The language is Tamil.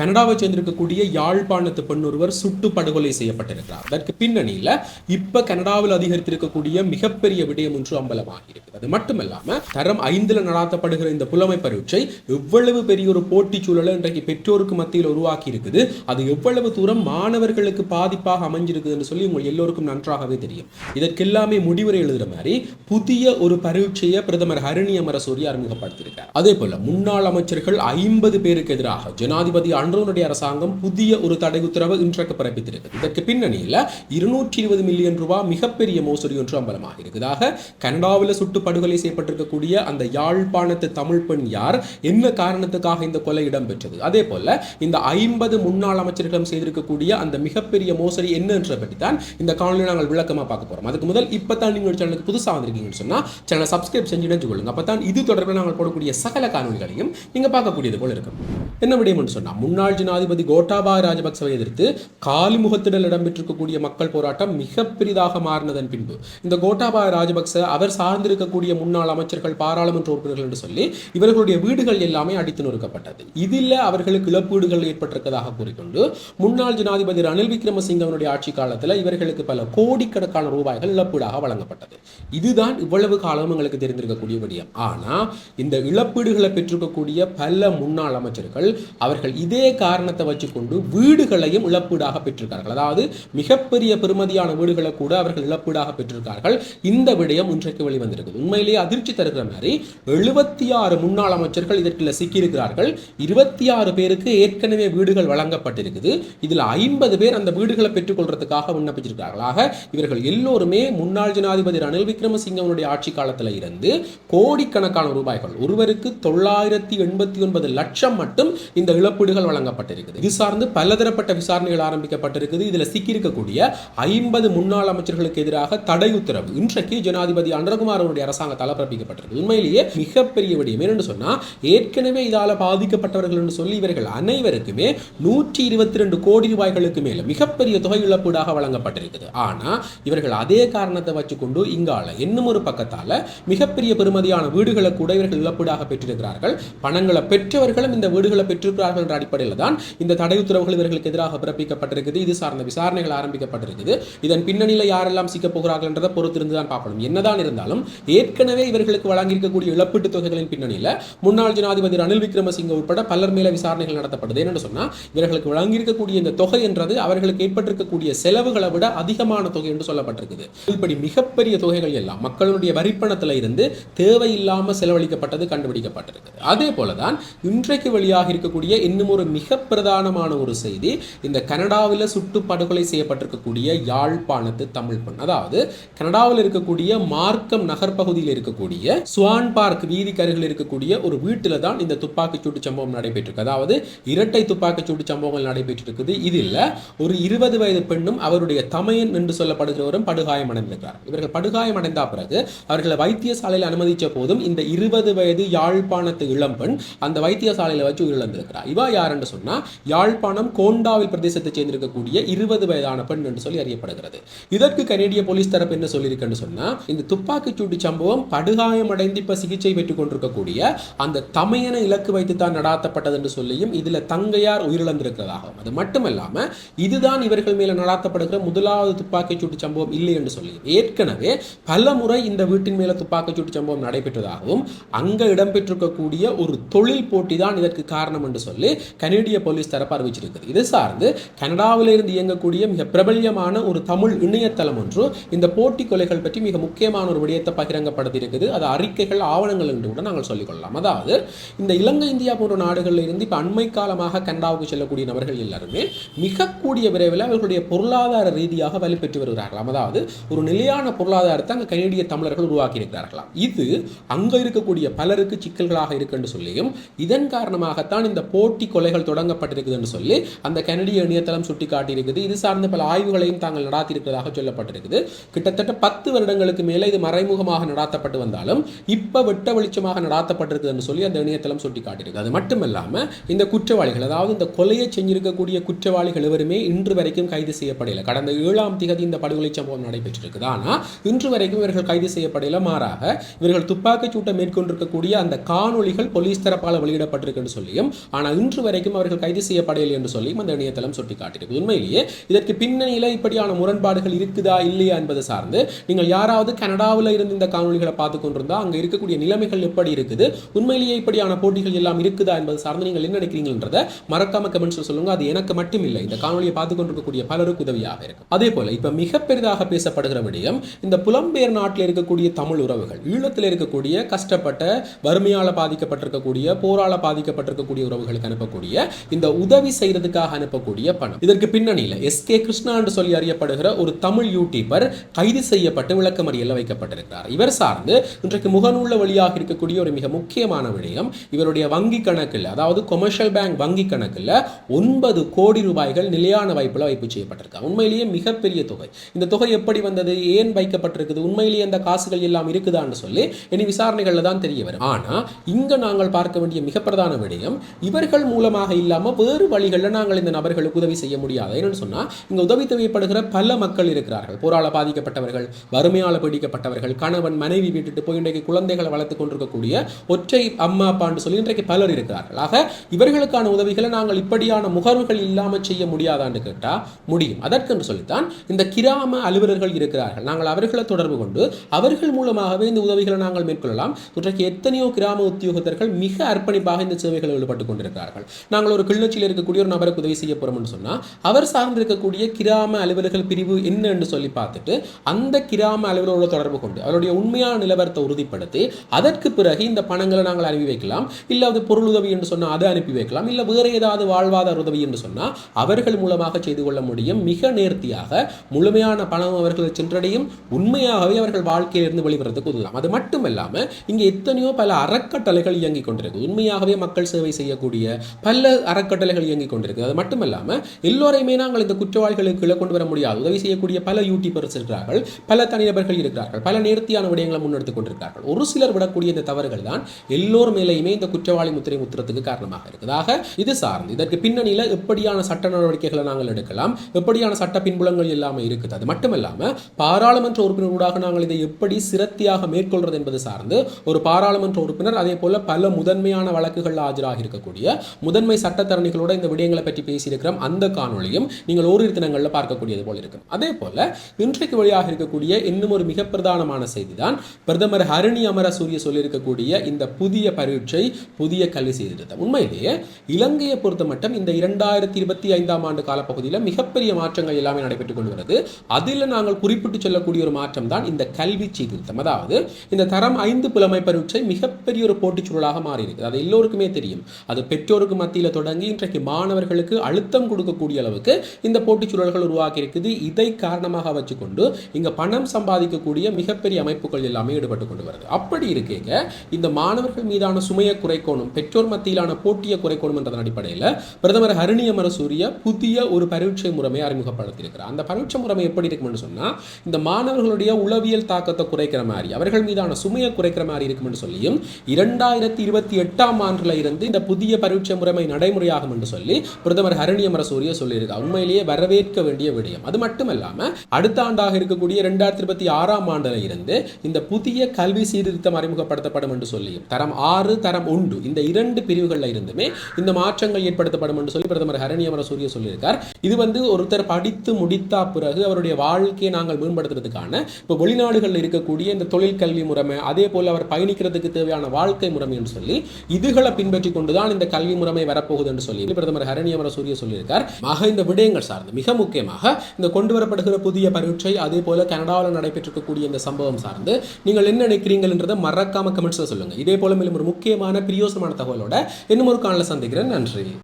கனடாவை சேர்ந்திருக்கக்கூடிய யாழ்ப்பாணத்து பெண் ஒருவர் சுட்டு படுகொலை செய்யப்பட்டிருக்கிறார். அதற்கு பின்னணியில இப்ப கனடாவில் அதிகரித்திருக்கக்கூடிய மிகப்பெரிய விடயம் ஒன்று அம்பலமாகி இருக்குது அது மட்டுமல்லாம தரம் ஐந்துல நடாத்தப்படுகிற இந்த புலமை பரீட்சை எவ்வளவு பெரிய ஒரு போட்டி சூழலை இன்றைக்கு பெற்றோருக்கு மத்தியில் உருவாக்கி இருக்குது அது எவ்வளவு தூரம் மாணவர்களுக்கு பாதிப்பாக அமைஞ்சிருக்குதுன்னு சொல்லி உங்கள் எல்லோருக்கும் நன்றாகவே தெரியும். இதற்கெல்லாமே முடிவுரை எழுதுற மாதிரி புதிய ஒரு பரீட்சையை பிரதமர் ஹரிணி அமரசூரி அறிமுகப்படுத்தியிருக்கார். அதே போல முன்னாள் அமைச்சர்கள் ஐம்பது பேருக்கு எதிராக ஜனாதிபதி அன்றோனுடைய அரசாங்கம் புதிய ஒரு தடை உத்தரவு இன்றைக்கு பிறப்பித்திருக்கு இதற்கு பின்னணியில் இருநூற்றி இருபது மில்லியன் ரூபாய் மிகப்பெரிய மோசடி ஒன்று அம்பலமாக இருக்குதாக கனடாவில் சுட்டு படுகொலை செய்யப்பட்டிருக்கக்கூடிய அந்த யாழ்ப்பாணத்து தமிழ் பெண் யார் என்ன காரணத்துக்காக இந்த கொலை இடம்பெற்றது? அதே போல இந்த ஐம்பது முன்னாள் அமைச்சர்களும் செய்திருக்கக்கூடிய அந்த மிகப்பெரிய மோசடி என்னன்ற பற்றி தான் இந்த காணொலி நாங்கள் விளக்கமாக பார்க்க போறோம். அதுக்கு முதல் இப்போ தான் நீங்கள் சேனலுக்கு புதுசாக வந்திருக்கீங்கன்னு சொன்னால் சேனலை சப்ஸ்கிரைப் செஞ்சு இணைஞ்சு கொள்ளுங்க அப்போ தான் இது தொடர்பில் நாங்கள் போடக்கூடிய சகல காணொலிகளையும் நீங்கள் பார்க்கக்கூடியது போல இருக்கும் என்ன விடயம்னு சொன்னால் முன்னாள் ஜனாதிபதி கோட்டாபாய ராஜபக்சவை எதிர்த்து காலிமுகத்திடல் இடம்பெற்றிருக்கக்கூடிய மக்கள் போராட்டம் மிக பெரிதாக மாறினதன் பின்பு. இந்த கோட்டாபாய ராஜபக்ச அவர் சார்ந்திருக்கக்கூடிய முன்னாள் அமைச்சர்கள் பாராளுமன்ற உறுப்பினர்கள் என்று சொல்லி இவர்களுடைய வீடுகள் எல்லாமே அடித்து நொறுக்கப்பட்டது. இதில் அவர்களுக்கு இழப்பீடுகள் ஏற்பட்டிருப்பதாக கூறிக்கொண்டு முன்னாள் ஜனாதிபதி ரணில் விக்ரமசிங்கவனுடைய ஆட்சி காலத்தில் இவர்களுக்கு பல கோடிக்கணக்கான ரூபாய்கள் இழப்பீடாக வழங்கப்பட்டது. இதுதான் இவ்வளவு காலம் எங்களுக்கு தெரிந்திருக்கக்கூடிய விடயம் ஆனால் இந்த இழப்பீடுகளை பெற்றிருக்கக்கூடிய பல முன்னாள் அமைச்சர்கள் அவர்கள் இதே இதே காரணத்தை வச்சுக்கொண்டு வீடுகளையும் இழப்பீடாக பெற்றிருக்கார்கள். அதாவது மிகப்பெரிய பெருமதியான வீடுகளை கூட அவர்கள் இழப்பீடாக பெற்றிருக்கார்கள். இந்த விடயம் இன்றைக்கு வெளிவந்திருக்குது. உண்மையிலேயே அதிர்ச்சி தருகிற மாதிரி எழுபத்தி ஆறு முன்னாள் அமைச்சர்கள் இதற்குள்ள சிக்கியிருக்கிறார்கள். இருபத்தி ஆறு பேருக்கு ஏற்கனவே வீடுகள் வழங்கப்பட்டிருக்குது. இதில் ஐம்பது பேர் அந்த வீடுகளை பெற்றுக்கொள்றதுக்காக விண்ணப்பிச்சிருக்கிறார்களாக இவர்கள் எல்லோருமே முன்னாள் ஜனாதிபதி ரணில் விக்ரமசிங்கவனுடைய ஆட்சி காலத்தில் இருந்து கோடிக்கணக்கான ரூபாய்கள் ஒருவருக்கு தொள்ளாயிரத்தி எண்பத்தி ஒன்பது லட்சம் மட்டும் இந்த இழப்பீடுகள் வழங்கப்பட்டிருக்குது. இது சார்ந்து பலதரப்பட்ட விசாரணைகள் ஆரம்பிக்கப்பட்டிருக்குது. இதில் சிக்கியிருக்கக்கூடிய ஐம்பது முன்னாள் அமைச்சர்களுக்கு எதிராக தடை உத்தரவு. இன்றைக்கு ஜனாதிபதி அன்றகுமார் அவருடைய அரசாங்கத்தால் பிறப்பிக்கப்பட்டிருக்கு உண்மையிலேயே மிகப்பெரிய விடயம். என்னன்னு ஏற்கனவே இதால் பாதிக்கப்பட்டவர்கள் என்று சொல்லி இவர்கள் அனைவருக்குமே நூற்றி இருபத்தி ரெண்டு கோடி ரூபாய்களுக்கு மேல மிகப்பெரிய தொகை இழப்பீடாக வழங்கப்பட்டிருக்குது. ஆனா இவர்கள் அதே காரணத்தை வச்சுக்கொண்டு இங்கால இன்னும் ஒரு பக்கத்தால மிகப்பெரிய பெருமதியான வீடுகளை கூட இவர்கள் இழப்பீடாக பெற்றிருக்கிறார்கள். பணங்களை பெற்றவர்களும் இந்த வீடுகளை பெற்றிருக்கிறார்கள் என்ற அடிப்படையில் தான் இந்த தடை உத்தரவுகள் இவர்களுக்கு எதிராக பிறப்பிக்கப்பட்டிருக்குது. இது சார்ந்த விசாரணைகள் ஆரம்பிக்கப்பட்டிருக்குது. இதன் பின்னணியில் யாரெல்லாம் சிக்கப் போகிறார்கள் என்றதை பொறுத்திருந்து தான் பார்க்கணும். என்னதான் இருந்தாலும் ஏற்கனவே இவர்களுக்கு வழங்கியிருக்கக்கூடிய இழப்பீட்டுத் தொகைகளின் பின்னணியில் முன்னாள் ஜனாதிபதி ரணில் விக்ரமசிங்க உட்பட பலர் மேல விசாரணைகள் நடத்தப்படுது. என்னென்னு சொன்னால் இவர்களுக்கு வழங்கியிருக்கக்கூடிய இந்த தொகை என்றது அவர்களுக்கு ஏற்பட்டிருக்கக்கூடிய செலவுகளை விட அதிகமான தொகை என்று சொல்லப்பட்டிருக்குது. இப்படி மிகப்பெரிய தொகைகள் எல்லாம் மக்களுடைய வரிப்பணத்தில் இருந்து தேவையில்லாமல் செலவழிக்கப்பட்டது கண்டுபிடிக்கப்பட்டிருக்குது. அதே போலதான் இன்றைக்கு வெளியாக இருக்கக்கூடிய இன்னும் ஒரு மிக பிரதானமான ஒரு செய்தி. இந்த கனடாவில் சுட்டு படுகொலை செய்யப்பட்டிருக்கக்கூடிய யாழ்ப்பாணத்து தமிழ் பெண். அதாவது கனடாவில் இருக்கக்கூடிய மார்க்கம் நகர் பகுதியில் இருக்கக்கூடிய சுவான் பார்க் வீதிக்கு இருக்கக்கூடிய ஒரு வீட்டில் தான் இந்த துப்பாக்கிச்சூட்டு சம்பவம் நடைபெற்றிருக்கு. அதாவது இரட்டை துப்பாக்கிச்சூட்டு சம்பவங்கள் நடைபெற்றிருக்குது. இதில் ஒரு இருபது வயது பெண்ணும் அவருடைய தமையன் என்று சொல்லப்படுகிறவரும் படுகாயம் அடைந்திருக்கிறார். இவர்கள் படுகாயம் அடைந்த பிறகு அவர்களை வைத்தியசாலையில் அனுமதித்த போதும் இந்த இருபது வயது யாழ்ப்பாணத்து இளம்பெண் அந்த வைத்தியசாலையில் வச்சு உயிரிழந்திருக்கிறார். இவா யார் என்று சொன்னால் யாழ்ப்பாணம் கோண்டாவில் பிரதேசத்தை சேர்ந்திருக்கக்கூடிய இருபது வயதான பெண் என்று சொல்லி அறியப்படுகிறது. இதற்கு கனேடிய போலீஸ் தரப்பு என்ன சொல்லியிருக்குன்னு சொன்னால் இந்த துப்பாக்கிச்சூட்டு சம்பவம் படுகாயமடைந்து இப்போ சிகிச்சை பெற்றுக் கொண்டிருக்கக்கூடிய அந்த தமையனை இலக்கு வைத்து தான் நடாத்தப்பட்டது என்று சொல்லியும் இதில் தங்கையார் உயிரிழந்திருக்கிறதாகவும். அது மட்டுமல்லாம இதுதான் இவர்கள் மேலே நடாத்தப்படுகிற முதலாவது துப்பாக்கிச்சூட்டு சம்பவம் இல்லை என்று சொல்லி ஏற்கனவே பல முறை இந்த வீட்டின் மேல துப்பாக்கிச்சூட்டு சம்பவம் நடைபெற்றதாகவும் அங்க இடம்பெற்றிருக்கக்கூடிய ஒரு தொழில் போட்டி தான் இதற்கு காரணம் என்று சொல்லி கனேடிய போலீஸ் தரப்பு அறிவிச்சிருக்குது இது சார்ந்து கனடாவிலிருந்து இயங்கக்கூடிய மிக பிரபல்யமான ஒரு தமிழ் இணையதளம் ஒன்று இந்த போட்டி கொலைகள் பற்றி மிக முக்கியமான ஒரு விடயத்தை பகிரங்கப்படுத்தி இருக்குது அது அறிக்கைகள் ஆவணங்கள் என்று கூட நாங்கள் சொல்லிக்கொள்ளலாம். அதாவது இந்த இலங்கை இந்தியா போன்ற நாடுகளில் இருந்து இப்போ அண்மை காலமாக கனடாவுக்கு செல்லக்கூடிய நபர்கள் எல்லாருமே மிக கூடிய விரைவில் அவர்களுடைய பொருளாதார ரீதியாக வலுப்பெற்று வருகிறார்களாம். அதாவது ஒரு நிலையான பொருளாதாரத்தை அங்கே கனேடிய தமிழர்கள் உருவாக்கி இருக்கிறார்களாம் இது அங்கே இருக்கக்கூடிய பலருக்கு சிக்கல்களாக இருக்குன்னு சொல்லியும் இதன் காரணமாகத்தான் இந்த போட்டி கொலைகள் ஆய்வுகள் தொடங்கப்பட்டிருக்குதுன்னு சொல்லி அந்த கனடிய இணையதளம் சுட்டிக்காட்டியிருக்குது. இது சார்ந்த பல ஆய்வுகளையும் தாங்கள் நடாத்தியிருப்பதாக சொல்லப்பட்டிருக்குது. கிட்டத்தட்ட பத்து வருடங்களுக்கு மேலே இது மறைமுகமாக நடாத்தப்பட்டு வந்தாலும் இப்போ வெட்ட வெளிச்சமாக நடாத்தப்பட்டிருக்குதுன்னு சொல்லி அந்த இணையதளம் சுட்டிக்காட்டியிருக்கு. அது மட்டுமல்லாமல் இந்த குற்றவாளிகள் அதாவது இந்த கொலையை செஞ்சிருக்கக்கூடிய குற்றவாளிகள் எவருமே இன்று வரைக்கும் கைது செய்யப்படலை. கடந்த ஏழாம் திகதி இந்த படுகொலை சம்பவம் நடைபெற்றிருக்குது. ஆனால் இன்று வரைக்கும் இவர்கள் கைது செய்யப்படல. மாறாக இவர்கள் துப்பாக்கிச் சூட்டை மேற்கொண்டிருக்கக்கூடிய அந்த காணொலிகள் போலீஸ் தரப்பால் வெளியிடப்பட்டிருக்குன்னு சொல்லியும் ஆனால் இன்று வரைக்கும் வரைக்கும் அவர்கள் கைது செய்யப்படவில்லை என்று சொல்லி அந்த இணையதளம் சுட்டிக்காட்டியிருக்கு. உண்மையிலேயே இதற்கு பின்னணியில் இப்படியான முரண்பாடுகள் இருக்குதா இல்லையா என்பதை சார்ந்து நீங்கள் யாராவது கனடாவில் இருந்து இந்த காணொலிகளை பார்த்து கொண்டிருந்தா அங்கே இருக்கக்கூடிய நிலைமைகள் எப்படி இருக்குது? உண்மையிலேயே இப்படியான போட்டிகள் எல்லாம் இருக்குதா என்பது சார்ந்து நீங்கள் என்ன நினைக்கிறீங்கன்றத மறக்காம கமெண்ட்ஸ்ல சொல்லுங்க. அது எனக்கு மட்டும் இல்லை இந்த காணொலியை பார்த்து கொண்டிருக்கக்கூடிய பலருக்கு உதவியாக இருக்கும். அதே போல இப்போ மிக பெரிதாக பேசப்படுகிற விடயம் இந்த புலம்பெயர் நாட்டில் இருக்கக்கூடிய தமிழ் உறவுகள் ஈழத்தில் இருக்கக்கூடிய கஷ்டப்பட்ட வறுமையால் பாதிக்கப்பட்டிருக்கக்கூடிய போரால் பாதிக்கப்பட்டிருக்கக்கூடிய உறவுகளுக்கு அனுப்பக்கூடிய அனுப்பக்கூடிய இந்த உதவி செய்யறதுக்காக அனுப்பக்கூடிய பணம். இதற்கு பின்னணியில் எஸ் கே கிருஷ்ணா என்று சொல்லி அறியப்படுகிற ஒரு தமிழ் யூடியூபர் கைது செய்யப்பட்டு விளக்கமறியலில் வைக்கப்பட்டிருக்கிறார். இவர் சார்ந்து இன்றைக்கு முகநூல்ல வழியாக இருக்கக்கூடிய ஒரு மிக முக்கியமான விடயம் இவருடைய வங்கி கணக்கில் அதாவது கொமர்ஷியல் பேங்க் வங்கி கணக்கில் ஒன்பது கோடி ரூபாய்கள் நிலையான வாய்ப்பில் வைப்பு செய்யப்பட்டிருக்கு உண்மையிலேயே மிகப்பெரிய தொகை. இந்த தொகை எப்படி வந்தது? ஏன் வைக்கப்பட்டிருக்குது? உண்மையிலேயே அந்த காசுகள் எல்லாம் இருக்குதான்னு சொல்லி இனி விசாரணைகளில் தான் தெரிய வரும். ஆனால் இங்கே நாங்கள் பார்க்க வேண்டிய மிக பிரதான விடயம் இவர்கள் மூலமாக இல்லாமல் வேறு வழிகளில் நாங்கள் இந்த நபர்களுக்கு உதவி செய்ய முடியாது. என்னன்னு சொன்னால் இங்கே உதவி தேவைப்படுகிற பல மக்கள் இருக்கிறார்கள். போரால் பாதிக்கப்பட்டவர்கள் வறுமையால் பீடிக்கப்பட்டவர்கள் கணவன் மனைவி விட்டுட்டு போய் இன்றைக்கு குழந்தைகளை வளர்த்துக் கொண்டிருக்கக்கூடிய ஒற்றை அம்மா அப்பான்னு சொல்லி இன்றைக்கு பலர் இருக்கிறார்கள். ஆக இவர்களுக்கான உதவிகளை நாங்கள் இப்படியான முகர்வுகள் இல்லாமல் செய்ய முடியாதான்னு கேட்டால் முடியும். அதற்கென்று சொல்லித்தான் இந்த கிராம அலுவலர்கள் இருக்கிறார்கள். நாங்கள் அவர்களை தொடர்பு கொண்டு அவர்கள் மூலமாகவே இந்த உதவிகளை நாங்கள் மேற்கொள்ளலாம். இன்றைக்கு எத்தனையோ கிராம உத்தியோகத்தர்கள் மிக அர்ப்பணிப்பாக இந்த சேவைகளில் ஈடுபட்டு கொண்டிருக்கிறார்கள். நாங்கள் ஒரு கிளிநொச்சியில் இருக்கக்கூடிய ஒரு நபருக்கு உதவி செய்ய போறோம்னு சொன்னால் அவர் சார்ந்திருக்கக்கூடிய கிராம அலுவலர்கள் பிரிவு என்னன்னு சொல்லி பார்த்துட்டு அந்த கிராம அலுவலரோட தொடர்பு கொண்டு அவருடைய உண்மையான நிலவரத்தை உறுதிப்படுத்தி அதற்கு பிறகு இந்த பணங்களை நாங்கள் அனுப்பி வைக்கலாம். இல்லை அது பொருள் உதவி என்று சொன்னால் அதை அனுப்பி வைக்கலாம். இல்லை வேற ஏதாவது வாழ்வாதார உதவி என்று சொன்னா அவர்கள் மூலமாக செய்து கொள்ள முடியும். மிக நேர்த்தியாக முழுமையான பணம் அவர்கள் சென்றடையும். உண்மையாகவே அவர்கள் வாழ்க்கையிலிருந்து வெளிவரதுக்கு உதவலாம். அது மட்டும் இங்கே எத்தனையோ பல அறக்கட்டளைகள் இயங்கிக் கொண்டிருக்கு உண்மையாகவே மக்கள் சேவை செய்யக்கூடிய பல நல்ல அறக்கட்டளைகள் இயங்கிக் கொண்டிருக்கு அது மட்டும் இல்லாம எல்லோரையுமே நாங்கள் இந்த குற்றவாளிகளுக்கு கீழே கொண்டு வர முடியாது. உதவி செய்யக்கூடிய பல யூடியூபர்ஸ் இருக்கிறார்கள் பல தனிநபர்கள் இருக்கிறார்கள் பல நேர்த்தியான விடயங்களை முன்னெடுத்துக் கொண்டிருக்கிறார்கள். ஒரு சிலர் விடக்கூடிய இந்த தவறுகள் தான் எல்லோர் மேலேயுமே இந்த குற்றவாளி முத்திரை முத்திரத்துக்கு காரணமாக இருக்குதாக இது சார்ந்து இதற்கு பின்னணியில் எப்படியான சட்ட நடவடிக்கைகளை நாங்கள் எடுக்கலாம் எப்படியான சட்ட பின்புலங்கள் எல்லாமே இருக்குது. அது மட்டுமல்லாமல் இல்லாம பாராளுமன்ற உறுப்பினர்களாக நாங்கள் இதை எப்படி சிரத்தியாக மேற்கொள்வது என்பது சார்ந்து ஒரு பாராளுமன்ற உறுப்பினர் அதே போல பல முதன்மையான வழக்குகள் ஆஜராக இருக்கக்கூடிய முதன்மை சட்டத்தரணிகளோட இந்த விடயங்களை பற்றி பேசியிருக்கிறோம். அந்த காணொலியும் நீங்கள் ஓரிரு தினங்களில் பார்க்கக்கூடியது போல இருக்கும் அதே போல இன்றைக்கு வழியாக இருக்கக்கூடிய இன்னும் ஒரு மிக பிரதானமான செய்தி தான் பிரதமர் ஹரணி அமர சூரிய சொல்லியிருக்கக்கூடிய இந்த புதிய பரீட்சை புதிய கல்வி சீர்திருத்தம். உண்மையிலேயே இலங்கையை பொறுத்த மட்டும் இந்த இரண்டாயிரத்தி இருபத்தி ஐந்தாம் ஆண்டு காலப்பகுதியில் மிகப்பெரிய மாற்றங்கள் எல்லாமே நடைபெற்றுக் கொள்கிறது அதில் நாங்கள் குறிப்பிட்டு சொல்லக்கூடிய ஒரு மாற்றம் தான் இந்த கல்வி சீர்திருத்தம். அதாவது இந்த தரம் ஐந்து புலமை பரீட்சை மிகப்பெரிய ஒரு போட்டிச் சூழலாக மாறி இருக்குது அது எல்லோருக்குமே தெரியும். அது பெற்றோருக்கு மத்தியில் தொடங்கி இன்றைக்கு மாணவர்களுக்கு அழுத்தம் கொடுக்கக்கூடிய அளவுக்கு இந்த போட்டிச் சூழல்கள் உருவாக்கி இருக்குது இதை காரணமாக வச்சுக்கொண்டு இங்கே பணம் சம்பாதிக்கக்கூடிய மிகப்பெரிய அமைப்புகள் எல்லாமே ஈடுபட்டு கொண்டு வருது. அப்படி இருக்கேங்க இந்த மாணவர்கள் மீதான சுமையை குறைக்கணும் பெற்றோர் மத்தியிலான போட்டியை குறைக்கணும் என்றதன் அடிப்படையில் பிரதமர் ஹரிணி அமரசூரிய புதிய ஒரு பரீட்சை முறைமை அறிமுகப்படுத்தியிருக்கிறார். அந்த பரீட்சை முறைமை எப்படி இருக்கும்னு சொன்னால் இந்த மாணவர்களுடைய உளவியல் தாக்கத்தை குறைக்கிற மாதிரி அவர்கள் மீதான சுமையை குறைக்கிற மாதிரி இருக்கும்னு சொல்லியும் இரண்டாயிரத்தி இருபத்தி எட்டாம் ஆண்டுல இருந்து இந்த புதிய பரீட்சை முறைமை நடைமுறையாகும் என்று சொல்லி பிரதமர் ஹரணி அமரசூரிய சொல்லியிருக்கார். உண்மையிலேயே வரவேற்க வேண்டிய விடயம். அது மட்டுமல்லாம அடுத்த ஆண்டாக இருக்கக்கூடிய இரண்டாயிரத்தி இருபத்தி ஆறாம் ஆண்டில் இருந்து இந்த புதிய கல்வி சீர்திருத்தம் அறிமுகப்படுத்தப்படும் என்று சொல்லியும் தரம் ஆறு தரம் ஒன்று இந்த இரண்டு பிரிவுகளில் இருந்துமே இந்த மாற்றங்கள் ஏற்படுத்தப்படும் என்று சொல்லி பிரதமர் ஹரணி அமரசூரிய சொல்லியிருக்கார். இது வந்து ஒருத்தர் படித்து முடித்தா பிறகு அவருடைய வாழ்க்கையை நாங்கள் மேம்படுத்துறதுக்கான இப்போ வெளிநாடுகளில் இருக்கக்கூடிய இந்த தொழில் கல்வி முறைமை அதே போல அவர் பயணிக்கிறதுக்கு தேவையான வாழ்க்கை முறைமை என்று சொல்லி இதுகளை பின்பற்றி கொண்டுதான் இந்த கல்வி முறைமை வர வரப்போகுது என்று சொல்லி பிரதமர் ஹரணி அமரசூரிய சொல்லியிருக்கார். ஆக இந்த விடயங்கள் சார்ந்து மிக முக்கியமாக இந்த கொண்டு வரப்படுகிற புதிய பரீட்சை அதே போல கனடாவில் நடைபெற்றிருக்கக்கூடிய இந்த சம்பவம் சார்ந்து நீங்கள் என்ன நினைக்கிறீங்கன்றதை மறக்காம கமெண்ட்ஸ்ல சொல்லுங்க. இதே போல மேலும் ஒரு முக்கியமான பிரியோசமான தகவலோட இன்னும் ஒரு காணல சந்திக்கிறேன். நன்றி.